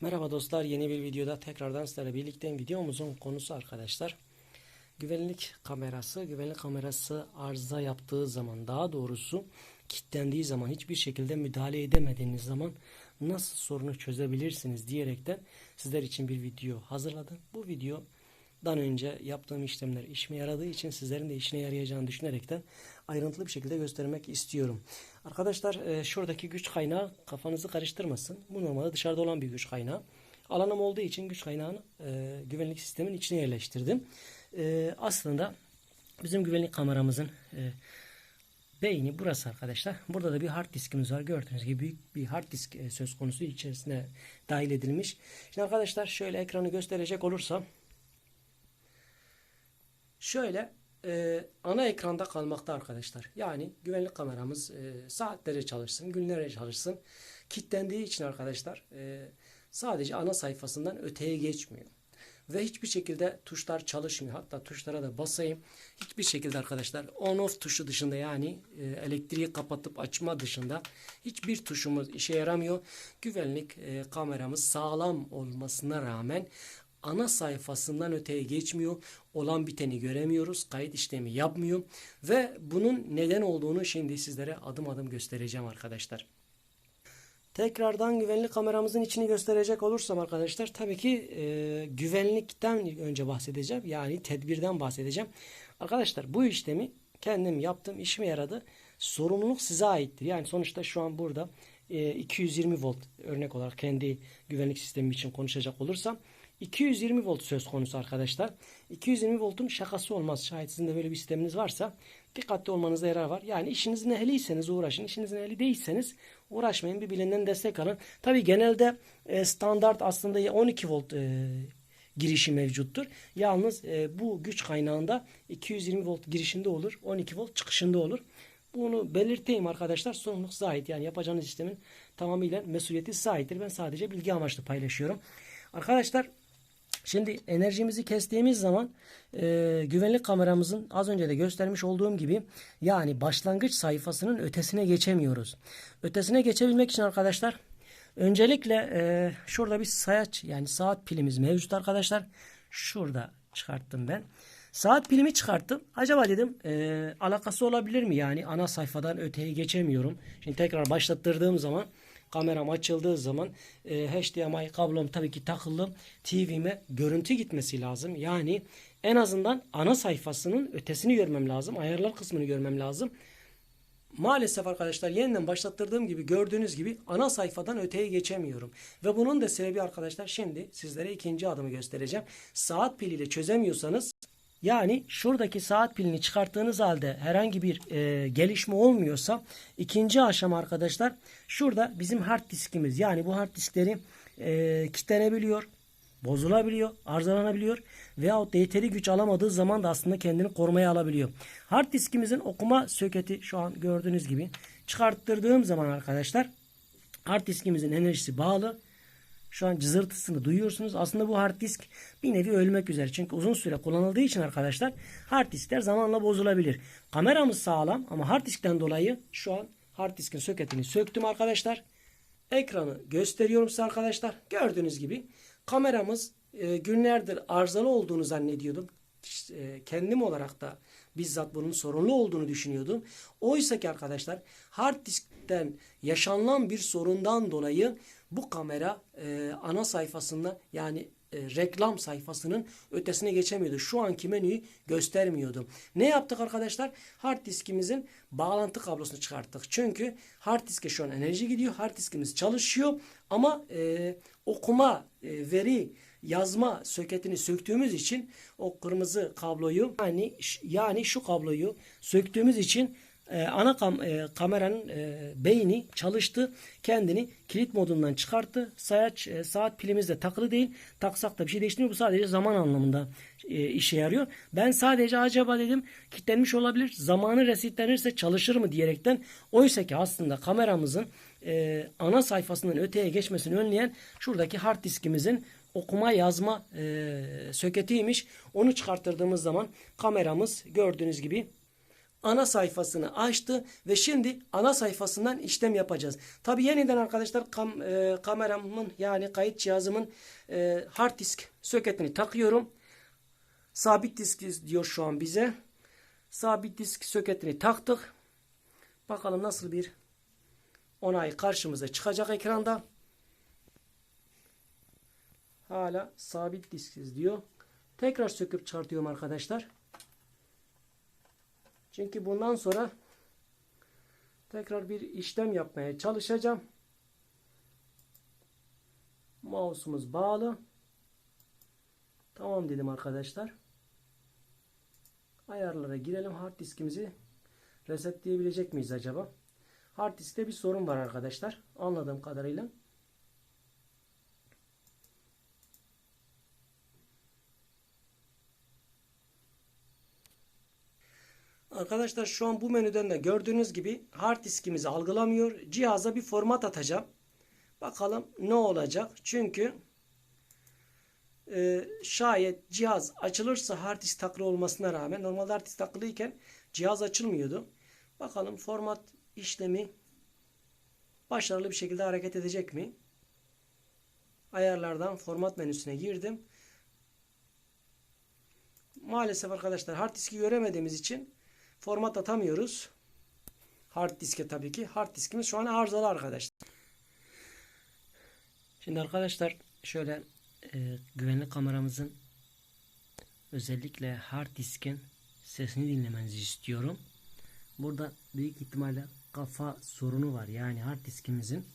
Merhaba dostlar yeni bir videoda tekrardan sizlerle birlikteyim. Videomuzun konusu arkadaşlar güvenlik kamerası. Güvenlik kamerası arıza yaptığı zaman daha doğrusu kilitlendiği zaman hiçbir şekilde müdahale edemediğiniz zaman nasıl sorunu çözebilirsiniz diyerekten sizler için bir video hazırladım. Bu videodan önce yaptığım işlemler işime yaradığı için sizlerin de işine yarayacağını düşünerekten ayrıntılı bir şekilde göstermek istiyorum. Arkadaşlar e, şuradaki güç kaynağı kafanızı karıştırmasın. Bu normalde dışarıda olan bir güç kaynağı. Alanım olduğu için güç kaynağını e, güvenlik sistemin içine yerleştirdim. E, aslında bizim güvenlik kameramızın e, beyni burası arkadaşlar. Burada da bir hard diskimiz var. Gördüğünüz gibi büyük bir hard disk e, söz konusu içerisine dahil edilmiş. Şimdi arkadaşlar şöyle ekranı gösterecek olursam şöyle e, ana ekranda kalmakta arkadaşlar. Yani güvenlik kameramız e, saatlere çalışsın, günlere çalışsın. Kilitlendiği için arkadaşlar e, sadece ana sayfasından öteye geçmiyor. Ve hiçbir şekilde tuşlar çalışmıyor. Hatta tuşlara da basayım. Hiçbir şekilde arkadaşlar on off tuşu dışında yani e, elektriği kapatıp açma dışında hiçbir tuşumuz işe yaramıyor. Güvenlik e, kameramız sağlam olmasına rağmen ana sayfasından öteye geçmiyor. Olan biteni göremiyoruz. Kayıt işlemi yapmıyor. Ve bunun neden olduğunu şimdi sizlere adım adım göstereceğim arkadaşlar. Tekrardan güvenlik kameramızın içini gösterecek olursam arkadaşlar tabii ki e, güvenlikten önce bahsedeceğim. Yani tedbirden bahsedeceğim. Arkadaşlar bu işlemi kendim yaptım. işime yaradı. Sorumluluk size aittir. Yani sonuçta şu an burada e, 220 volt örnek olarak kendi güvenlik sistemi için konuşacak olursam 220 volt söz konusu arkadaşlar. 220 voltun şakası olmaz. Şayet sizin de böyle bir sisteminiz varsa dikkatli olmanızda yarar var. Yani işinizin ehliyseniz uğraşın. İşinizin ehli değilseniz uğraşmayın. Bir bilenden destek alın. Tabi genelde e, standart aslında 12 volt e, girişi mevcuttur. Yalnız e, bu güç kaynağında 220 volt girişinde olur. 12 volt çıkışında olur. Bunu belirteyim arkadaşlar. Sorumluluk ait. Yani yapacağınız sistemin tamamıyla mesuliyeti size aittir. Ben sadece bilgi amaçlı paylaşıyorum. Arkadaşlar Şimdi enerjimizi kestiğimiz zaman e, güvenlik kameramızın az önce de göstermiş olduğum gibi yani başlangıç sayfasının ötesine geçemiyoruz. Ötesine geçebilmek için arkadaşlar öncelikle e, şurada bir sayaç yani saat pilimiz mevcut arkadaşlar. Şurada çıkarttım ben. Saat pilimi çıkarttım. Acaba dedim e, alakası olabilir mi yani ana sayfadan öteye geçemiyorum. Şimdi tekrar başlattırdığım zaman kameram açıldığı zaman e, HDMI kablom tabii ki takılı TV'me görüntü gitmesi lazım. Yani en azından ana sayfasının ötesini görmem lazım. Ayarlar kısmını görmem lazım. Maalesef arkadaşlar yeniden başlattırdığım gibi gördüğünüz gibi ana sayfadan öteye geçemiyorum. Ve bunun da sebebi arkadaşlar şimdi sizlere ikinci adımı göstereceğim. Saat piliyle çözemiyorsanız yani şuradaki saat pilini çıkarttığınız halde herhangi bir e, gelişme olmuyorsa ikinci aşama arkadaşlar şurada bizim hard diskimiz. Yani bu hard diskleri e, kilitlenebiliyor, bozulabiliyor, arızalanabiliyor veyahut da yeteri güç alamadığı zaman da aslında kendini korumaya alabiliyor. Hard diskimizin okuma söketi şu an gördüğünüz gibi. Çıkarttırdığım zaman arkadaşlar hard diskimizin enerjisi bağlı şu an cızırtısını duyuyorsunuz. Aslında bu hard disk bir nevi ölmek üzere. Çünkü uzun süre kullanıldığı için arkadaşlar hard diskler zamanla bozulabilir. Kameramız sağlam ama hard diskten dolayı şu an hard diskin soketini söktüm arkadaşlar. Ekranı gösteriyorum size arkadaşlar. Gördüğünüz gibi kameramız e, günlerdir arızalı olduğunu zannediyordum. E, kendim olarak da bizzat bunun sorunlu olduğunu düşünüyordum. Oysa ki arkadaşlar hard diskten yaşanılan bir sorundan dolayı bu kamera e, ana sayfasında yani e, reklam sayfasının ötesine geçemiyordu. Şu anki menüyü göstermiyordu. Ne yaptık arkadaşlar? Hard diskimizin bağlantı kablosunu çıkarttık. Çünkü hard diske şu an enerji gidiyor. Hard diskimiz çalışıyor ama e, okuma e, veri yazma soketini söktüğümüz için o kırmızı kabloyu yani yani şu kabloyu söktüğümüz için e, ana kam e, kameranın e, beyni çalıştı. Kendini kilit modundan çıkarttı. Sayaç e, saat pilimiz de takılı değil. Taksak da bir şey değiştirmiyor. Bu sadece zaman anlamında e, işe yarıyor. Ben sadece acaba dedim kilitlenmiş olabilir. Zamanı resetlenirse çalışır mı diyerekten oysa ki aslında kameramızın e, ana sayfasından öteye geçmesini önleyen şuradaki hard diskimizin okuma yazma e, söketiymiş. Onu çıkarttırdığımız zaman kameramız gördüğünüz gibi ana sayfasını açtı ve şimdi ana sayfasından işlem yapacağız. Tabi yeniden arkadaşlar kam, e, kameramın yani kayıt cihazımın e, hard disk soketini takıyorum. Sabit disk diyor şu an bize. Sabit disk soketini taktık. Bakalım nasıl bir onay karşımıza çıkacak ekranda. Hala sabit disksiz diyor. Tekrar söküp çıkartıyorum arkadaşlar. Çünkü bundan sonra tekrar bir işlem yapmaya çalışacağım. Mouse'umuz bağlı. Tamam dedim arkadaşlar. Ayarlara girelim. Hard diskimizi resetleyebilecek miyiz acaba? Hard diskte bir sorun var arkadaşlar. Anladığım kadarıyla. Arkadaşlar şu an bu menüden de gördüğünüz gibi hard diskimizi algılamıyor. Cihaza bir format atacağım. Bakalım ne olacak. Çünkü e, şayet cihaz açılırsa hard disk takılı olmasına rağmen normalde hard disk takılıyken cihaz açılmıyordu. Bakalım format işlemi başarılı bir şekilde hareket edecek mi? Ayarlardan format menüsüne girdim. Maalesef arkadaşlar hard diski göremediğimiz için format atamıyoruz. Hard diske tabii ki. Hard diskimiz şu an arızalı arkadaşlar. Şimdi arkadaşlar şöyle e, güvenlik kameramızın özellikle hard diskin sesini dinlemenizi istiyorum. Burada büyük ihtimalle kafa sorunu var. Yani hard diskimizin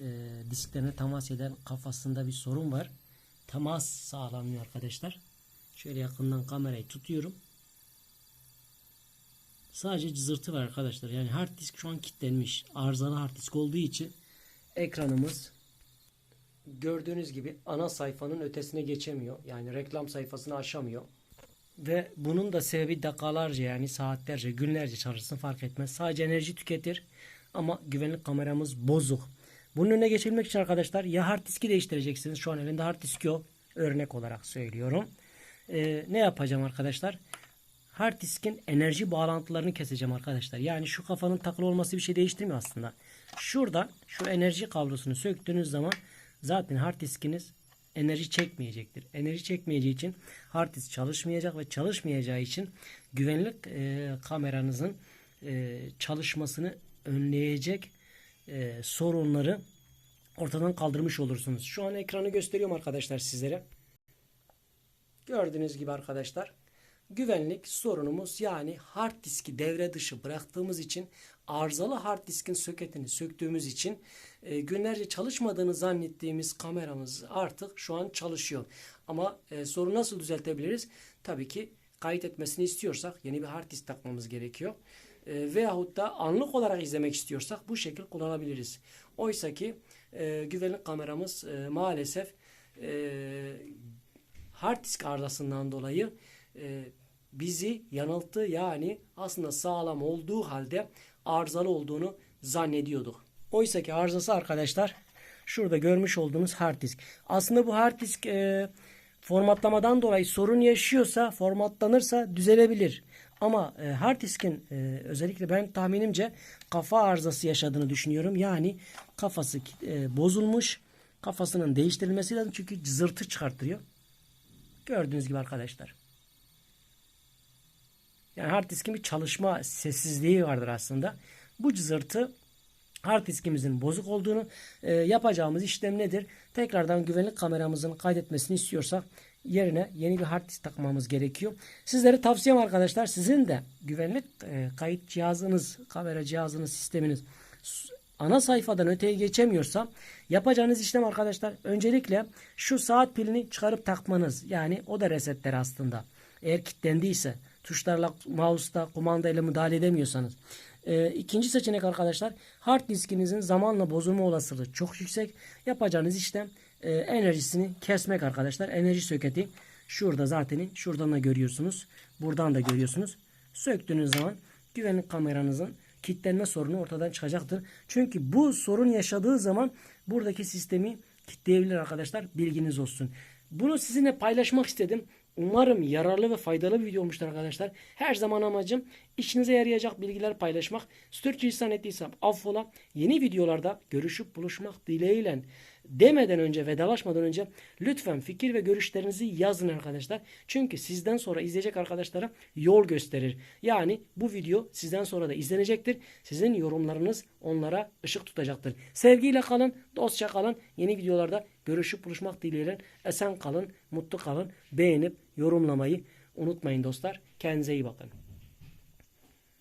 e, disklerine temas eden kafasında bir sorun var. Temas sağlanmıyor arkadaşlar. Şöyle yakından kamerayı tutuyorum. Sadece cızırtı var arkadaşlar. Yani hard disk şu an kilitlenmiş. Arızalı hard disk olduğu için ekranımız gördüğünüz gibi ana sayfanın ötesine geçemiyor. Yani reklam sayfasını aşamıyor. Ve bunun da sebebi dakikalarca yani saatlerce, günlerce çalışsın fark etmez. Sadece enerji tüketir ama güvenlik kameramız bozuk. Bunun önüne geçebilmek için arkadaşlar ya hard diski değiştireceksiniz. Şu an elinde hard disk yok. Örnek olarak söylüyorum. Ee, ne yapacağım arkadaşlar? Hard diskin enerji bağlantılarını keseceğim arkadaşlar. Yani şu kafanın takılı olması bir şey değiştirmiyor aslında. Şuradan şu enerji kablosunu söktüğünüz zaman zaten hard diskiniz enerji çekmeyecektir. Enerji çekmeyeceği için hard disk çalışmayacak ve çalışmayacağı için güvenlik e, kameranızın e, çalışmasını önleyecek e, sorunları ortadan kaldırmış olursunuz. Şu an ekranı gösteriyorum arkadaşlar sizlere. Gördüğünüz gibi arkadaşlar güvenlik sorunumuz yani hard diski devre dışı bıraktığımız için arızalı hard diskin soketini söktüğümüz için e, günlerce çalışmadığını zannettiğimiz kameramız artık şu an çalışıyor. Ama e, sorunu nasıl düzeltebiliriz? Tabii ki kayıt etmesini istiyorsak yeni bir hard disk takmamız gerekiyor. E, veyahut da anlık olarak izlemek istiyorsak bu şekil kullanabiliriz. Oysa ki e, güvenlik kameramız e, maalesef e, hard disk arızasından dolayı e, bizi yanılttı. Yani aslında sağlam olduğu halde arızalı olduğunu zannediyorduk. Oysa ki arızası arkadaşlar şurada görmüş olduğunuz hard disk. Aslında bu hard disk e, formatlamadan dolayı sorun yaşıyorsa formatlanırsa düzelebilir. Ama e, hard diskin e, özellikle ben tahminimce kafa arızası yaşadığını düşünüyorum. Yani kafası e, bozulmuş. Kafasının değiştirilmesi lazım çünkü cızırtı çıkartıyor. Gördüğünüz gibi arkadaşlar. Yani hard diskin bir çalışma sessizliği vardır aslında. Bu cızırtı hard diskimizin bozuk olduğunu e, yapacağımız işlem nedir? Tekrardan güvenlik kameramızın kaydetmesini istiyorsak yerine yeni bir hard disk takmamız gerekiyor. Sizlere tavsiyem arkadaşlar sizin de güvenlik e, kayıt cihazınız, kamera cihazınız, sisteminiz ana sayfadan öteye geçemiyorsa yapacağınız işlem arkadaşlar öncelikle şu saat pilini çıkarıp takmanız. Yani o da resetler aslında. Eğer kilitlendiyse tuşlarla mouse'da kumandayla müdahale edemiyorsanız. Ee, ikinci seçenek arkadaşlar hard diskinizin zamanla bozulma olasılığı çok yüksek. Yapacağınız işlem e, enerjisini kesmek arkadaşlar. Enerji söketi şurada zaten şuradan da görüyorsunuz. Buradan da görüyorsunuz. Söktüğünüz zaman güvenlik kameranızın kilitlenme sorunu ortadan çıkacaktır. Çünkü bu sorun yaşadığı zaman buradaki sistemi kilitleyebilir arkadaşlar. Bilginiz olsun. Bunu sizinle paylaşmak istedim. Umarım yararlı ve faydalı bir video olmuştur arkadaşlar. Her zaman amacım işinize yarayacak bilgiler paylaşmak. Sürçülisan ettiysem affola. Yeni videolarda görüşüp buluşmak dileğiyle demeden önce vedalaşmadan önce lütfen fikir ve görüşlerinizi yazın arkadaşlar. Çünkü sizden sonra izleyecek arkadaşlara yol gösterir. Yani bu video sizden sonra da izlenecektir. Sizin yorumlarınız onlara ışık tutacaktır. Sevgiyle kalın, dostça kalın. Yeni videolarda görüşüp buluşmak dileğiyle esen kalın, mutlu kalın. Beğenip yorumlamayı unutmayın dostlar. Kendinize iyi bakın.